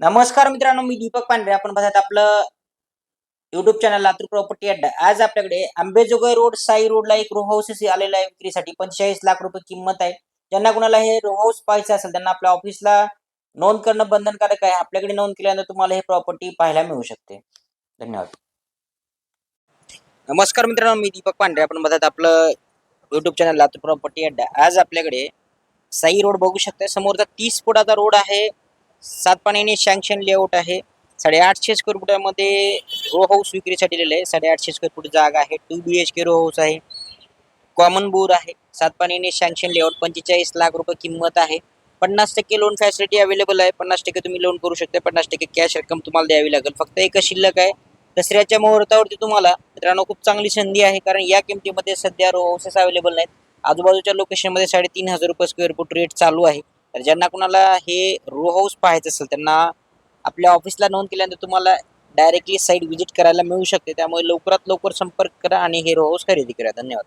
नमस्कार मित्रांनो मी दीपक पांढरे. आपण बघत आपलं युट्यूब चॅनल लातूर प्रॉपर्टी अड्डा आज आपल्याकडे आंबेजोगाई रोड साई रोडला एक रो हाऊस आलेला आहे विक्रीसाठी. पंचेचाळीस लाख रुपये किंमत आहे. ज्यांना कुणाला हे रो हाऊस पाहायचं असेल त्यांना आपल्या ऑफिसला नोंद करणं बंधनकारक आहे. आपल्याकडे नोंद केल्यानंतर तुम्हाला हे प्रॉपर्टी पाहायला मिळू शकते. धन्यवाद. नमस्कार मित्रांनो मी दीपक पांढरे. आपण बघत आपलं युट्यूब चॅनल लातूर प्रॉपर्टी अड्डा आज आपल्याकडे साई रोड बघू शकता समोरचा तीस फुटाचा रोड आहे. सात पाण्याने सँक्शन लेआउट आहे. साडेआठशे स्क्वेअर फुटामध्ये रो हाऊस विक्रीसाठी दिलेलं आहे. साडेआठशे स्क्वेअर फूट जागा आहे. Two B H K row house आहे. कॉमन बोर आहे. सात पाण्याने सँक्शन लेआउट पंचेचाळीस लाख रुपये किंमत आहे. पन्नास टक्के लोन फॅसिलिटी अवेलेबल आहे. पन्नास टक्के तुम्ही लोन करू शकता. पन्नास टक्के कॅश रक्कम तुम्हाला द्यावी लागेल. फक्त एकच शिल्लक आहे. दसऱ्याच्या मुहूर्तावरती तुम्हाला मित्रांनो खूप चांगली संधी आहे. कारण या किमतीमध्ये सध्या रो हाऊसेस अवेलेबल नाहीत. आजूबाजूच्या लोकेशनमध्ये साडेतीन हजार रुपये स्क्वेअर फूट रेट चालू आहे. तर ज्यांना कुणाला हे रो हाऊस पाहायचं असेल त्यांना आपल्या ऑफिसला नोंद केल्यानंतर तुम्हाला डायरेक्टली साईट व्हिजिट करायला मिळू शकते. त्यामुळे लवकरात लवकर संपर्क करा आणि हे रो हाऊस खरेदी करा. धन्यवाद.